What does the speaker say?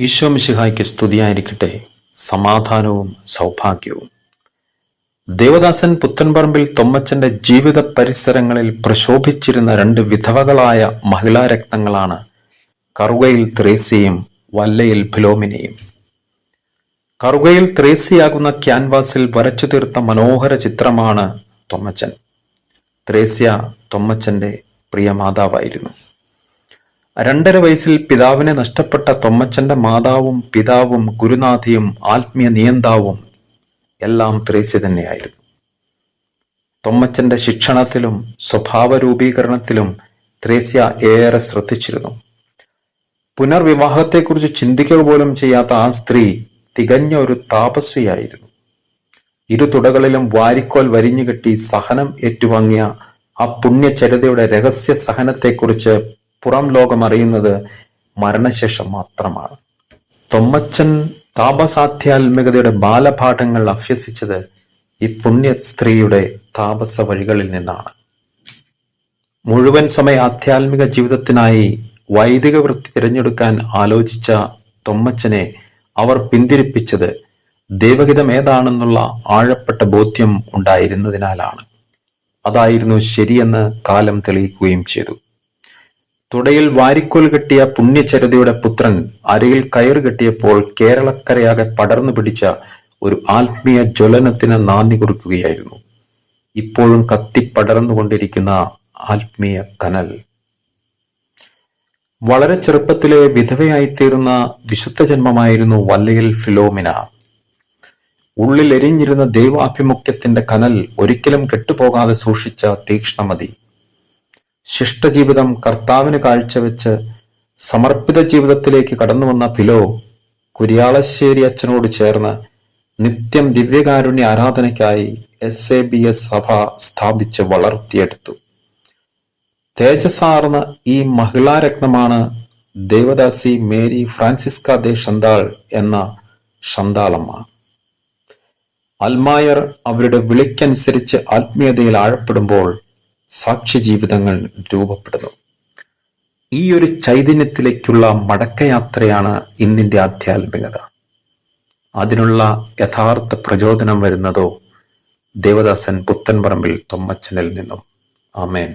ഈശോ മിശിഹായ്ക്ക് സ്തുതിയായിരിക്കട്ടെ. സമാധാനവും സൗഭാഗ്യവും. ദേവദാസൻ പുത്തൻപറമ്പിൽ തൊമ്മച്ചന്റെ ജീവിത പരിസരങ്ങളിൽ പ്രശോഭിച്ചിരുന്ന രണ്ട് വിധവകളായ മഹിളാരത്നങ്ങളാണ് കറുകയിൽ ത്രേസിയും വല്ലയിൽ ഫിലോമിനയും. കറുകയിൽ ത്രേസിയാകുന്ന ക്യാൻവാസിൽ വരച്ചു തീർത്ത മനോഹര ചിത്രമാണ് തൊമ്മച്ചൻ. ത്രേസ്യ തൊമ്മച്ചന്റെ പ്രിയ മാതാവായിരുന്നു. രണ്ടര വയസ്സിൽ പിതാവിനെ നഷ്ടപ്പെട്ട തൊമ്മച്ചന്റെ മാതാവും പിതാവും ഗുരുനാഥിയും ആത്മീയ നിയന്താവും എല്ലാം ത്രേസ്യ തന്നെയായിരുന്നു. തൊമ്മച്ചന്റെ ശിക്ഷണത്തിലും സ്വഭാവ രൂപീകരണത്തിലും ത്രേസ്യ ഏറെ ശ്രദ്ധിച്ചിരുന്നു. പുനർവിവാഹത്തെക്കുറിച്ച് ചിന്തിക്കുക പോലും ചെയ്യാത്ത ആ സ്ത്രീ തികഞ്ഞ ഒരു താപസ്വിയായിരുന്നു. ഇരു തുടകളിലും വാരിക്കോൽ വരിഞ്ഞുകെട്ടി സഹനം ഏറ്റുവാങ്ങിയ ആ പുണ്യചരിതയുടെ രഹസ്യ സഹനത്തെക്കുറിച്ച് പുറം ലോകം അറിയുന്നത് മരണശേഷം മാത്രമാണ്. തൊമ്മച്ചൻ താപസാധ്യാത്മികതയുടെ ബാലപാഠങ്ങൾ അഭ്യസിച്ചത് ഈ പുണ്യ സ്ത്രീയുടെ താപസ വഴികളിൽ നിന്നാണ്. മുഴുവൻ സമയ ആധ്യാത്മിക ജീവിതത്തിനായി വൈദിക വൃത്തി തിരഞ്ഞെടുക്കാൻ ആലോചിച്ച തൊമ്മച്ചനെ അവർ പിന്തിരിപ്പിച്ചത് ദൈവഹിതം ഏതാണെന്നുള്ള ആഴപ്പെട്ട ബോധ്യം ഉണ്ടായിരുന്നതിനാലാണ്. അതായിരുന്നു ശരിയെന്ന് കാലം തെളിയിക്കുകയും ചെയ്തു. തുടയിൽ വാരിക്കോൽ കെട്ടിയ പുണ്യചരിതയുടെ പുത്രൻ അരയിൽ കയറ് കെട്ടിയപ്പോൾ കേരളക്കരയാകെ പടർന്നു പിടിച്ച ഒരു ആത്മീയ ജ്വലനത്തിന് നാന്ദി കൊടുക്കുകയായിരുന്നു ഇപ്പോഴും കത്തിപ്പടർന്നുകൊണ്ടിരിക്കുന്ന ആത്മീയ കനൽ. വളരെ ചെറുപ്പത്തിലെ വിധവയായിത്തീർന്ന വിശുദ്ധ ജന്മമായിരുന്നു വല്ലയിൽ ഫിലോമിന. ഉള്ളിൽ എരിഞ്ഞിരുന്ന ദൈവാഭിമുഖ്യത്തിന്റെ കനൽ ഒരിക്കലും കെട്ടുപോകാതെ സൂക്ഷിച്ച തീക്ഷ്ണമതി. ശിഷ്ടജീവിതം കർത്താവിന് കാഴ്ചവെച്ച് സമർപ്പിത ജീവിതത്തിലേക്ക് കടന്നു വന്ന ഫിലോ കുര്യാളശ്ശേരി അച്ഛനോട് ചേർന്ന് നിത്യം ദിവ്യകാരുണ്യ ആരാധനയ്ക്കായി എസ് എ ബി എസ് സഭ സ്ഥാപിച്ച് വളർത്തിയെടുത്തു. തേജസാർന്ന ഈ മഹിളാരത്നമാണ് ദേവദാസി മേരി ഫ്രാൻസിസ്ക ദേ ഷന്താൾ എന്ന ഷന്താളമ്മ. അൽമായർ അവരുടെ വിളിക്കനുസരിച്ച് ആത്മീയതയിൽ ആഴപ്പെടുമ്പോൾ സാക്ഷ്യ ജീവിതങ്ങൾ രൂപപ്പെടുന്നു. ഈ ഒരു ചൈതന്യത്തിലേക്കുള്ള മടക്കയാത്രയാണ് ഇന്നിന്റെ ആധ്യാത്മികത. അതിനുള്ള യഥാർത്ഥ പ്രചോദനം വരുന്നതോ ദേവദാസൻ പുത്തൻപറമ്പിൽ തൊമ്മച്ചനിൽ നിന്നും. ആമേൻ.